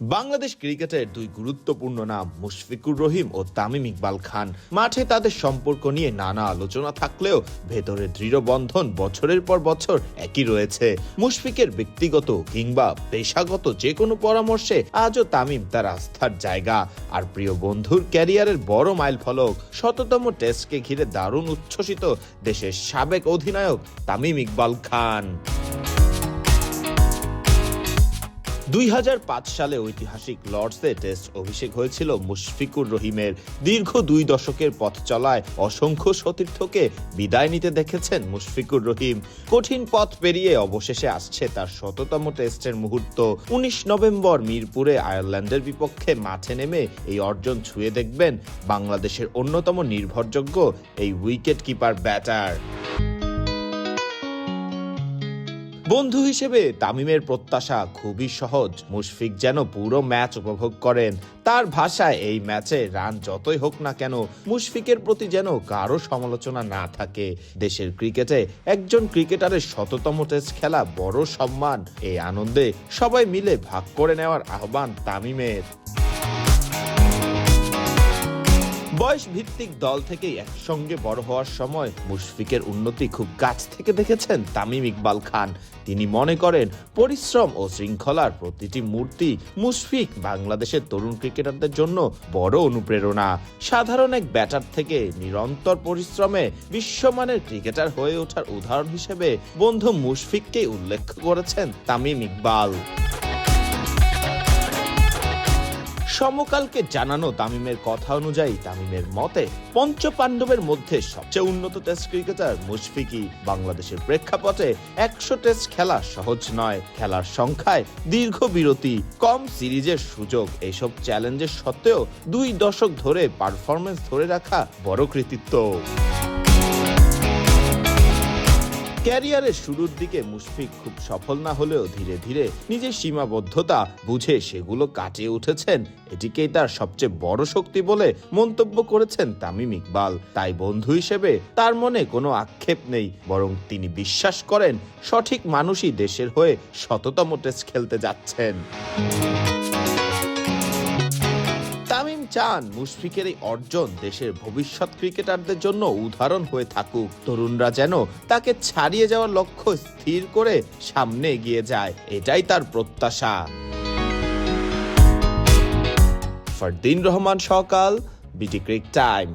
বাংলাদেশ ক্রিকেটের দুই গুরুত্বপূর্ণ নাম মুশফিকুর রহিম ও তামিম ইকবাল খান। মাঠে তাদের সম্পর্ক নিয়ে নানা আলোচনা থাকলেও ভেতরে দৃঢ় বন্ধন বছরের পর বছর একই রয়েছে। মুশফিকের ব্যক্তিগত কিংবা পেশাগত যে কোনো পরামর্শে আজও তামিম তার আস্থার জায়গা। আর প্রিয় বন্ধুর ক্যারিয়ারের বড় মাইল ফলক, শততম টেস্টকে ঘিরে দারুণ উচ্ছ্বসিত দেশের সাবেক অধিনায়ক তামিম ইকবাল খান। দুই হাজার পাঁচ সালে ঐতিহাসিক লর্ডসে টেস্ট অভিষেক হয়েছিল মুশফিকুর রহিমের। দীর্ঘ দুই দশকের পথ চলায় অসংখ্য সতীর্থকে বিদায় নিতে দেখেছেন মুশফিকুর রহিম। কঠিন পথ পেরিয়ে অবশেষে আসছে তার শততম টেস্টের মুহূর্ত। উনিশ নভেম্বর মিরপুরে আয়ারল্যান্ডের বিপক্ষে মাঠে নেমে এই অর্জন ছুঁয়ে দেখবেন বাংলাদেশের অন্যতম নির্ভরযোগ্য এই উইকেট কিপার ব্যাটার। বন্ধু হিসেবে তামিমের প্রত্যাশা খুবই সহজ। মুশফিক যেন পুরো ম্যাচ উপভোগ করেন। তার ভাষায় এই ম্যাচে রান যতই হোক না কেন, মুশফিকের প্রতি যেন কারও সমালোচনা না থাকে। দেশের ক্রিকেটে একজন ক্রিকেটারের শততম টেস্ট খেলা বড় সম্মান। এই আনন্দে সবাই মিলে ভাগ করে নেওয়ার আহ্বান তামিমের। বয়স ভিত্তিক দল থেকেই একসঙ্গে বড় হওয়ার সময় মুশফিকের উন্নতি খুব কাছ থেকে দেখেছেন তামিম ইকবাল খান। তিনি মনে করেন, পরিশ্রম ও শৃঙ্খলার প্রতিটি মূর্তি মুশফিক বাংলাদেশের তরুণ ক্রিকেটারদের জন্য বড় অনুপ্রেরণা। সাধারণ এক ব্যাটার থেকে নিরন্তর পরিশ্রমে বিশ্বমানের ক্রিকেটার হয়ে ওঠার উদাহরণ হিসেবে বন্ধু মুশফিককে উল্লেখ করেছেন তামিম ইকবাল। সমকালকে জানানো তামিমের কথা অনুযায়ী তামিমের মতে পঞ্চ পাণ্ডবের মধ্যে সবচেয়ে উন্নত টেস্ট ক্রিকেটার মুশফিকই বাংলাদেশের প্রেক্ষাপটে একশো টেস্ট খেলা সহজ নয়। খেলার সংখ্যায় দীর্ঘ বিরতি, কম সিরিজের সুযোগ, এসব চ্যালেঞ্জের সত্ত্বেও দুই দশক ধরে পারফরমেন্স ধরে রাখা বড় কৃতিত্ব। ক্যারিয়ারের শুরুর দিকে মুশফিক খুব সফল না হলেও ধীরে ধীরে নিজের সীমাবদ্ধতা বুঝে সেগুলো কাটিয়ে উঠেছেন। এটিকেই তার সবচেয়ে বড় শক্তি বলে মন্তব্য করেছেন তামিম ইকবাল। তাই বন্ধু হিসেবে তার মনে কোনো আক্ষেপ নেই, বরং তিনি বিশ্বাস করেন সঠিক মানুষই দেশের হয়ে শততম টেস্ট খেলতে যাচ্ছেন। চান মুশফিকের এই অর্জন দেশের ভবিষ্যৎ ক্রিকেটারদের জন্য উদাহরণ হয়ে থাকুক। তরুণরা যেন তাকে ছাড়িয়ে যাওয়ার লক্ষ্য স্থির করে সামনে এগিয়ে যায়, এটাই তার প্রত্যাশা। ফরদিন রহমান, সকাল, বিটি ক্রিক টাইম।